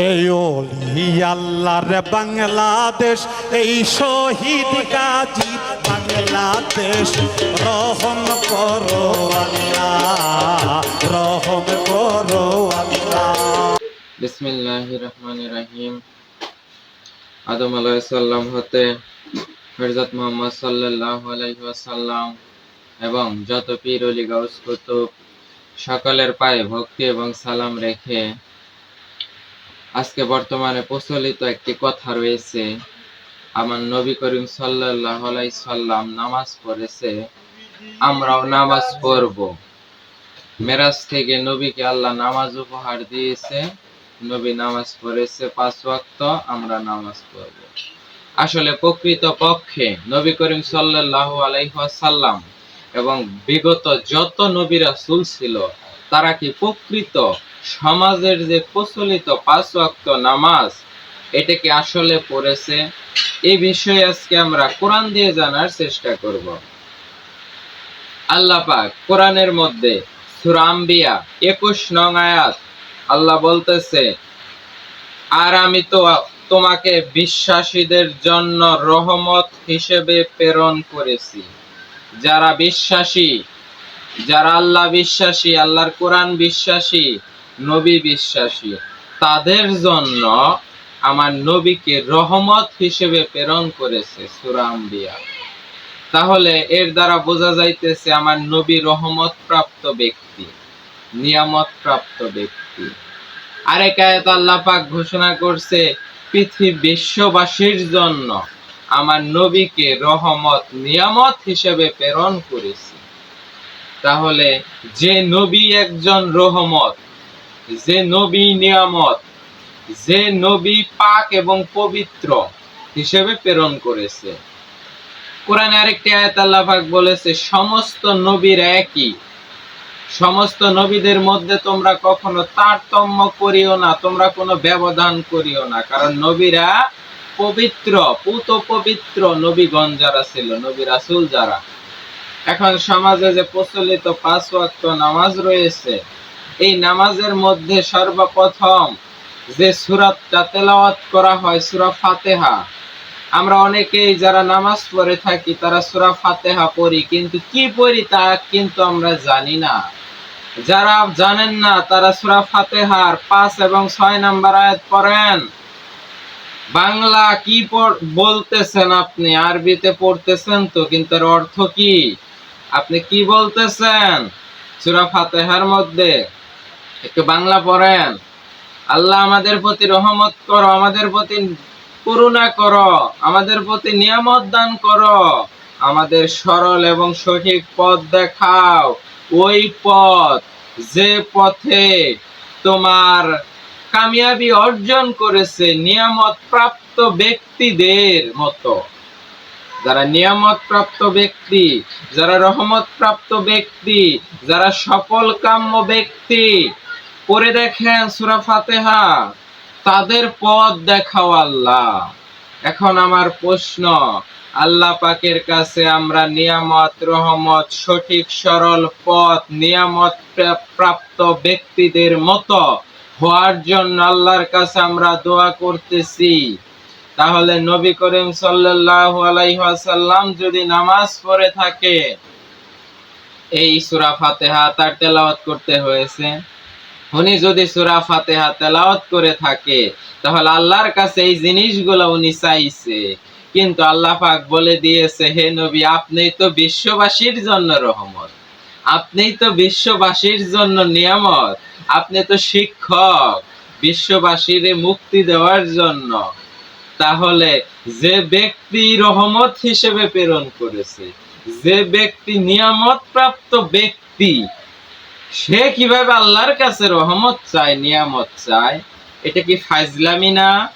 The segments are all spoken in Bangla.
এই আল্লাহর বাংলাদেশ, এই শহীদ গাজী বাংলাদেশ। রহম করো রহম করো আল্লাহ। রাহিম। আদম হতে সাল্লাহ আলাইসাল্লাম এবং যত পীর, অলি, গাউস সকলের পায়ে ভক্তি এবং সালাম রেখে আজকে বর্তমানে প্রচলিত একটি কথা রয়েছে, আমার নবী করিম সাল্লাহ সাল্লাম নামাজ পড়েছে, আমরাও নামাজ পড়ব। মেরাজ থেকে নবীকে আল্লাহ নামাজ উপহার দিয়েছে, নবী নামাজ পড়েছে পাঁচ ওয়াক্ত, আমরা নামাজ পড়ব। আসলে প্রকৃত পক্ষে নবী করিম সাল্লাল্লাহু আলাইহি ওয়াসাল্লাম এবং বিগত যত নবী রাসূল ছিল, তারা কি প্রকৃত সমাজের যে প্রচলিত পাঁচ ওয়াক্ত নামাজ এটা কি আসলে পড়েছে এই বিষয়ে আজকে আমরা কোরআন দিয়ে জানার চেষ্টা করব। আল্লাহ পাক কোরআনের মধ্যে সূরা আম্বিয়া 21 নং আয়াত, আল্লাহ বলতেছে, আর আমি তো তোমাকে বিশ্বাসীদের জন্য রহমত হিসেবে প্রেরণ করেছি। যারা বিশ্বাসী, যারা আল্লাহ বিশ্বাসী, আল্লাহর কোরআন বিশ্বাসী নবী বিশ্বাসী। তাদের জন্য আমার নবীকে রহমত হিসেবে প্রেরণ করেছে সূরা আম্বিয়া। তাহলে এর দ্বারা বোঝা যাইতেছে আমার নবী রহমত প্রাপ্ত ব্যক্তি নিয়ামত প্রাপ্ত ব্যক্তি। আরেক আয়াত আল্লাহ পাক ঘোষণা করছে, পৃথিবী বিশ্ববাসীর জন্য আমার নবীকে রহমত, নিয়ামত হিসেবে প্রেরণ করেছি। তাহলে যে নবী একজন রহমত যে নবী নিয়ামত, যে নবী পাক এবং পবিত্র হিসেবে প্রেরণ করেছে। কোরআনে আরেকটি আয়াত আল্লাহ পাক বলেছে, সমস্ত নবীর একই। সমস্ত নবীদের মধ্যে তোমরা কখনো তারতম্য করিও না, তোমরা কোনো ব্যবধান করিও না। কারণ নবীরা পবিত্র, পুত পবিত্র নবীগণ যারা ছিল, নবী রাসূল যারা। এখন সমাজে যে প্রচলিত পাঁচ ওয়াক্ত নামাজ রয়েছে এই নামাজের মধ্যে সর্বপ্রথম যে সুরাতটা তেলাওয়াত করা হয় সুরা ফাতেহা। আমরা অনেকেই যারা নামাজ পড়ে থাকি, তারা সূরা ফাতেহা পড়ি, কিন্তু কি পড়ি তা কিন্তু আমরা জানি না। যারা জানেন না, তারা সুরা ফাতেহার পাঁচ এবং ছয় নাম্বার আয়াত পড়েন। বাংলা কি বলতেছেন আপনি? আরবিতে পড়তেছেন তো, কিন্তু অর্থ কি? আপনি কি বলতেছেন? সূরা ফাতেহার মধ্যে একটু বাংলা পড়েন। আল্লাহ আমাদের প্রতি রহমত করো, আমাদের প্রতি করুণা করো, আমাদের প্রতি নিয়ামত দান করো। আমাদের সরল এবং সঠিক পথ দেখাও। ওই পথ, যে পথে তোমার কামিয়াবি অর্জন করেছে নিয়ামত প্রাপ্ত ব্যক্তিদের মতো। যারা নিয়ামত প্রাপ্ত ব্যক্তি, যারা রহমত প্রাপ্ত ব্যক্তি, যারা সফল কাম্য ব্যক্তি পড়ে দেখেন সূরা ফাতেহা। তাদের পথ দেখাও আল্লাহ। এখন আমার প্রশ্ন, আল্লাহ পাকের কাছে আমরা নিয়ামত, রহমত, সঠিক, সরল পথ, নিয়ামত প্রাপ্ত ব্যক্তিদের মতো হওয়ার জন্য আল্লাহর কাছে আমরা দোয়া করতেছি। তাহলে নবী করিম সাল্লাল্লাহু আলাইহি ওয়াসাল্লাম যদি নামাজ পড়ে থাকে, এই সূরা ফাতিহা তার তেলাওয়াত করতে হয়েছে। উনি যদি সূরা ফাতিহা তেলাওয়াত করে থাকে, তাহলে আল্লাহর কাছে এই জিনিসগুলো উনি চাইছে। কিন্তু আল্লাহ পাক বলে দিয়েছে, হে নবী, আপনি তো বিশ্ববাসীর জন্য রহমত। আপনি তো বিশ্ববাসীর জন্য নিয়ামত। আপনি তো শিক্ষক। বিশ্ববাসীর মুক্তি দেওয়ার জন্য। তাহলে যে ব্যক্তি রহমত হিসেবে প্রেরণ করেছে, যে ব্যক্তি নিয়ামত প্রাপ্ত ব্যক্তি সে কীভাবে আল্লাহর কাছে রহমত চায়, নিয়ামত চায়, এটা কি ফাইজলামি না?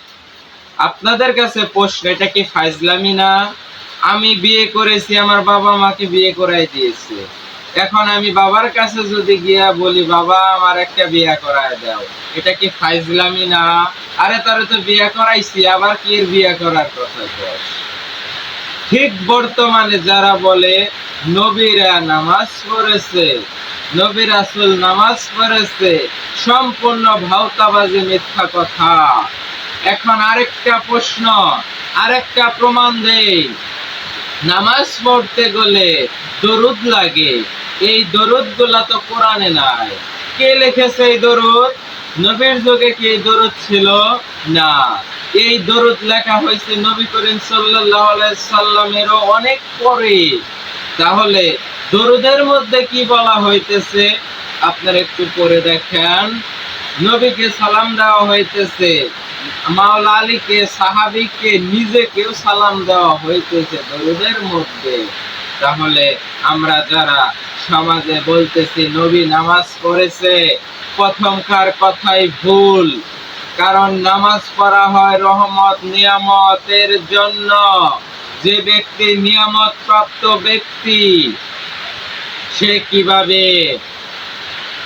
আপনাদের কাছে প্রশ্ন, এটা কি ফাইজলামি না? আমি বিয়ে করেছি, আমার বাবা মাকে বিয়ে করাই দিয়েছে। এখন আমি বাবার কাছে যদি গিয়া বলি, বাবা, আমার একটা বিয়ে করায় দাও। এটা কি ফাইজলামি না? আরে, তারে তো বিয়ে করাইছি, আবার কি এর বিয়ে করার কথা ঠিক বর্তমানে যারা বলে, নবীরা নামাজ পড়েছে নবী রাসূল নামাজ পড়েছে, সম্পূর্ণ ভাওতাবাজি মিথ্যা কথা। এখন আরেকটা প্রশ্ন, আরেকটা প্রমাণ দেই। নামাজ পড়তে গেলে দরুদ লাগে, এই দরুদগুলা তো কোরআনে নাই। কে লিখেছে এই দরুদ? নবীর যুগে কি এই দরুদ ছিল? না। এই দরুদ লেখা হয়েছে নবী করিম সাল্লাল্লাহু আলাইহি সাল্লামেরও অনেক পরে তাহলে দরুদের মধ্যে কি বলা হইতেছে? আপনারা একটু পরে দেখেন। নবীকে সালাম দেওয়া হইতেছে। মাওলা আলীকে, সাহাবিকে নিজেকেও সালাম দেওয়া হইতেছে দরুদের মধ্যে। তাহলে আমরা যারা সমাজে বলতেছি, নবী নামাজ পড়েছে প্রথমকার কথাই ভুল। কারণ নামাজ পড়া হয় রহমত, নিয়ামতের জন্য। যে ব্যক্তি নিয়ামত প্রাপ্ত ব্যক্তি সে কীভাবে?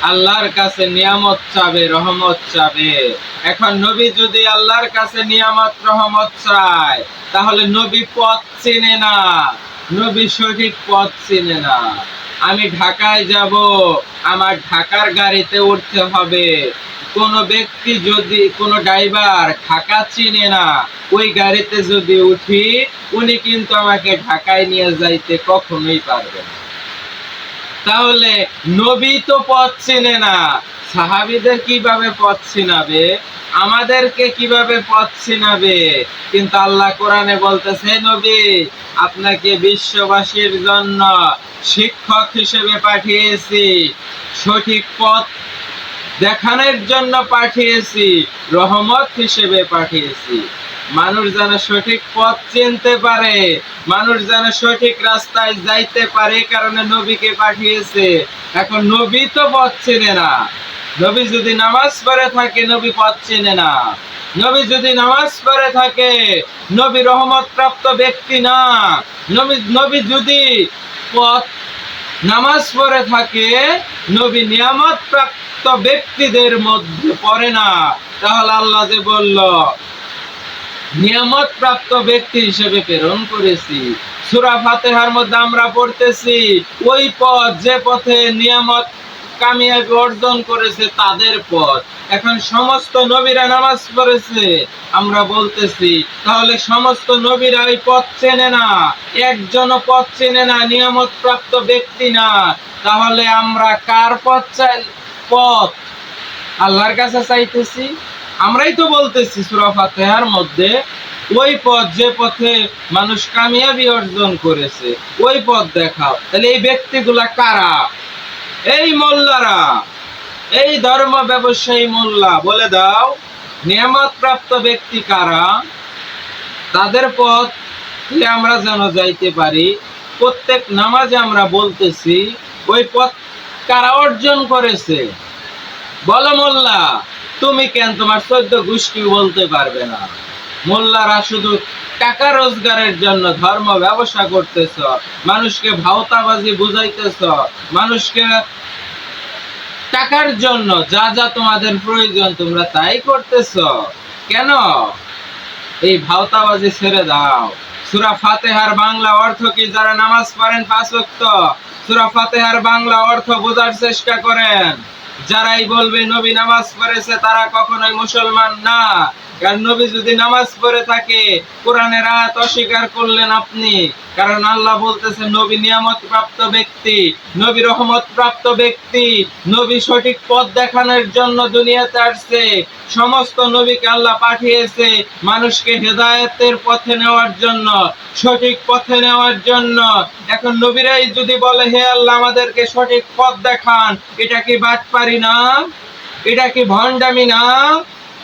আল্লাহর কাছে নিয়ামত চাবে, রহমত চাবে। এখন নবী যদি আল্লাহর কাছে নিয়ামত, রহমত চায়, তাহলে নবী পথ চেনে না। নবী সঠিক পথ চেনে না। আমি ঢাকায় যাব, আমার ঢাকার গাড়িতে উঠতে হবে। কোন ব্যক্তি যদি, কোন ড্রাইভার ঢাকা চিনে না, ওই গাড়িতে যদি উঠি, উনি কিন্তু আমাকে ঢাকায় নিয়ে যাইতে কখনোই পারবে না। তাহলে নবী তো পথ চেনে না। সাহাবিদের কীভাবে পথ চিনাবে? আমাদেরকে কীভাবে পথ চিনাবে? কিন্তু আল্লাহ কোরআনে বলতেছে, নবী, আপনাকে বিশ্ববাসীর জন্য শিক্ষক হিসেবে পাঠিয়েছি, সঠিক পথ দেখানোর জন্য পাঠিয়েছি, রহমত হিসেবে পাঠিয়েছি। মানুষ যেন সঠিক পথ চিনতে পারে, মানুষ যেন সঠিক রাস্তায় যাইতে পারে কারণে নবীকে পাঠিয়েছে। এখন নবী তো পথ চেনে না। নবী যদি নামাজ পড়ে থাকে, নবী পথ চেনে না। নবী যদি নামাজ পড়ে থাকে, নবী রহমত প্রাপ্ত ব্যক্তি না। নবী নবী যদি পথ, নামাজ পড়ে থাকে, নবী নিয়ামত প্রাপ্ত ব্যক্তিদের মধ্যে পড়ে না। তাহলে আল্লাহ যে বলল নিয়ামত প্রাপ্ত ব্যক্তি হিসেবে প্রেরণ করেছি। সূরা ফাতিহার মধ্যে আমরা পড়তেছি, ওই পথ যে পথে নিয়ামত কামিয়াবি অর্জন করেছে তাদের পথ। এখন সমস্ত নবীরা নামাজ পড়েছে, আমরা বলতেছি, তাহলে সমস্ত নবীরা ওই পথ চেনে না, একজনও পথ চেনে না নিয়ামত প্রাপ্ত ব্যক্তি না। তাহলে আমরা কার পথ চাই, পথ? আল্লাহর কাছে চাইতেছি আমরাই তো বলতেছি সূরা ফাতিহার মধ্যে, ওই পথ যে পথে মানুষ কামিয়াবি অর্জন করেছে, ওই পথ দেখাও। তাহলে এই ব্যক্তিগুলা কারা? এই মোল্লারা। এই ধর্ম ব্যবসায়ী মোল্লা, বলে দাও নিয়ামত প্রাপ্ত ব্যক্তি কারা? তাদের পথ আমরা যেন যাইতে পারি, প্রত্যেক নামাজে আমরা বলতেছি, ওই পথ কারা অর্জন করেছে? বলো মোল্লা। তুমি কেন তোমার চোদ্দ গোষ্ঠী বলতে পারবে না? মোল্লারা শুধু টাকা রোজগারের জন্য ধর্ম ব্যবসা করতেছ, মানুষকে ভাওতাবাজি বুঝাইতেছ, মানুষকে টাকার জন্য যা যা তোমাদের প্রয়োজন তোমরা তাই করতেছ। কেন? এই ভাওতাবাজি ছেড়ে দাও। সুরা ফাতেহার বাংলা অর্থ কি? যারা নামাজ পড়েন পাঁচ সুরা ফাতেহার বাংলা অর্থ বোঝার চেষ্টা করেন। যারাই বলবে নবী নামাজ পড়েছে তারা কখনোই মুসলমান না। কারণ নবী যদি নামাজ পড়ে থাকে, কোরআনের আয়াত অস্বীকার করলেন আপনি। কারণ আল্লাহ বলতেছে, নবী নিয়ামত প্রাপ্ত ব্যক্তি, নবী রহমত প্রাপ্ত ব্যক্তি, নবী সঠিক পথ দেখানোর জন্য দুনিয়াতে আসছে। সমস্ত নবীকে আল্লাহ পাঠিয়েছে মানুষকে হেদায়তের পথে নেওয়ার জন্য, সঠিক পথে নেওয়ার জন্য। এখন নবীরাই যদি বলে, হে আল্লাহ, আমাদেরকে সঠিক পথ দেখান, এটা কি বাটপারি না? এটা কি ভণ্ডামি না?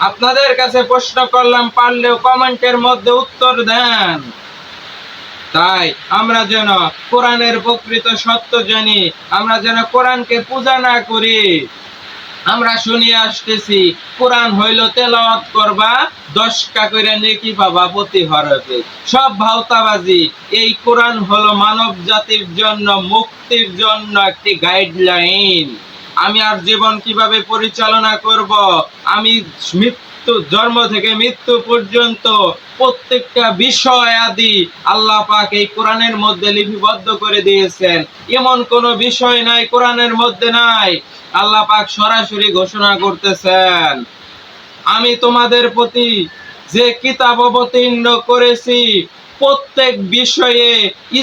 আপনাদের কাছে প্রশ্ন করলাম, পারলেও কমেন্টের মধ্যে উত্তর দেন। তাই আমরা যেন কোরআনের প্রকৃত সত্য জানি, আমরা যেন কোরআনকে পূজা না করি। আমরা শুনিয়ে আসতেছি, কোরআন হইল তেলাওয়াত করবা, দশটা করে নেকি পাবা প্রতি হরফে। সব ভাওতাবাজি, এই কোরআন হলো মানব জাতির জন্য, মুক্তির জন্য একটি গাইডলাইন আমি আর জীবন কীভাবে পরিচালনা করব? আমি মৃত্যু, জন্ম থেকে মৃত্যু পর্যন্ত প্রত্যেকটা বিষয় আদি আল্লাহ পাক এই কোরআনের মধ্যে লিপিবদ্ধ করে দিয়েছেন। এমন কোনো বিষয় নাই, কোরআনের মধ্যে নাই। আল্লাহ পাক সরাসরি ঘোষণা করতেছেন, আমি তোমাদের প্রতি যে কিতাব অবতীর্ণ করেছি প্রত্যেক বিষয়ে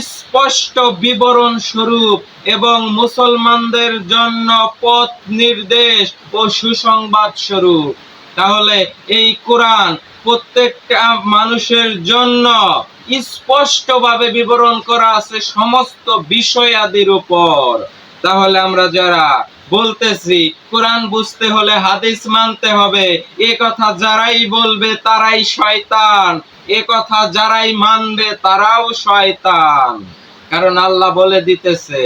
স্পষ্ট বিবরণ স্বরূপ এবং মুসলমানদের জন্য পথ নির্দেশ ও সুসংবাদ স্বরূপ। তাহলে এই কোরআন প্রত্যেকটা মানুষের জন্য স্পষ্টভাবে বিবরণ করা আছে সমস্ত বিষয়াদির উপর। তাহলে আমরা যারা বলতেছি, কোরআন বুঝতে হলে হাদিস মানতে হবে, এ কথা যারাই বলবে তারাই শয়তান। এ কথা যারাই মানবে তারাও শয়তান। কারণ আল্লাহ বলে দিতেছে,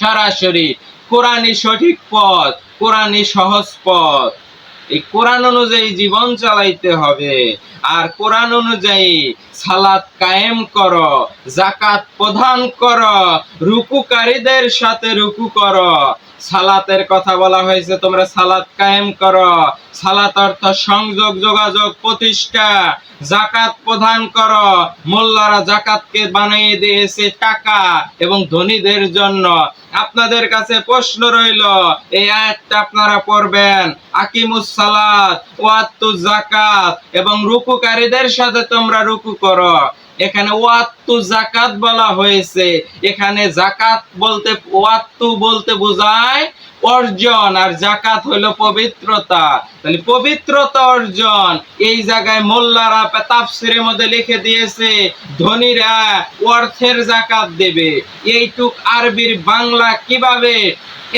সরাসরি, কোরআনই সঠিক পথ, কোরআনই সহজ পথ। এই কোরআন অনুযায়ী জীবন চালাইতে হবে, আর কোরআন অনুযায়ী সালাত কায়েম কর জাকাত প্রদান কর, রুকুকারীদের সাথে রুকু করো। সালাতের কথা বলা হয়েছে, তোমরা সালাত কায়েম করো। সালাত অর্থ সংযোগ, যোগাযোগ, প্রতিষ্ঠা জাকাত প্রদান করো। মোল্লারা জাকাতকে বানিয়ে দিয়েছে টাকা এবং ধনীদের জন্য। আপনাদের কাছে প্রশ্ন রইল, এই আয়াতটা আপনারা পড়বেন, আকিমুস সালাত ওয়াত্তু জাকাত এবং রুকুকারীদের সাথে তোমরা রুকু করো। এখানে ওয়াত্তু জাকাত বলা হয়েছে। এখানে জাকাত বলতে, ওয়াত্তু বলতে বোঝায় অর্জন, আর জাকাত হলো পবিত্রতা। তাহলে পবিত্রতা অর্জন, এই জায়গায় মোল্লারা তাফসিরের মধ্যে লিখে দিয়েছে, ধনীরা অর্থের জাকাত দেবে। এইটুক আরবির বাংলা কীভাবে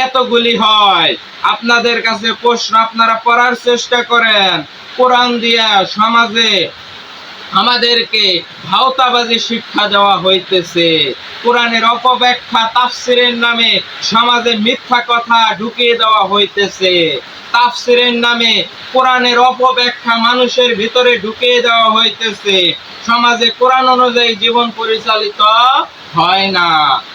এতগুলি হয়? আপনাদের কাছে প্রশ্ন, আপনারা পড়ার চেষ্টা করেন। কোরআন দিয়া সমাজে আমাদেরকে ভাওতাবাজি শিক্ষা দেওয়া হইতেছে। কোরআনের অপব্যাখ্যা তাফসিরের নামে সমাজে মিথ্যা কথা ঢুকিয়ে দেওয়া হইতেছে। তাফসিরের নামে কোরআনের অপব্যাখ্যা মানুষের ভিতরে ঢুকিয়ে দেওয়া হইতেছে। সমাজে কোরআন অনুযায়ী জীবন পরিচালিত হয় না।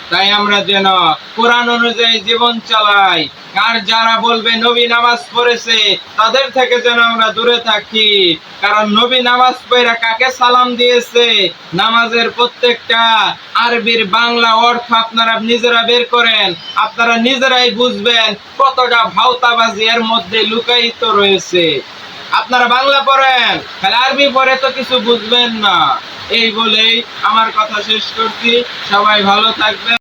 তাই আমরা যেন কোরআন অনুযায়ী জীবন চালাই আর যারা বলবে নবী নামাজ পড়েছে, তাদের থেকে যেন আমরা দূরে থাকি। কারণ নবী নামাজ পড়া কাকে সালাম দিয়েছে? নামাজের প্রত্যেকটা আরবির বাংলা অর্থ আপনারা নিজেরা বের করেন। আপনারা নিজেরাই বুঝবেন কতটা ভাওতাবাজি এর মধ্যে লুকায়িত রয়েছে। আপনারা বাংলা পড়েন, তাহলে আরবি পড়ে তো কিছু বুঝবেন না। এই বলেই আমার কথা শেষ করছি। সবাই ভালো থাকবেন।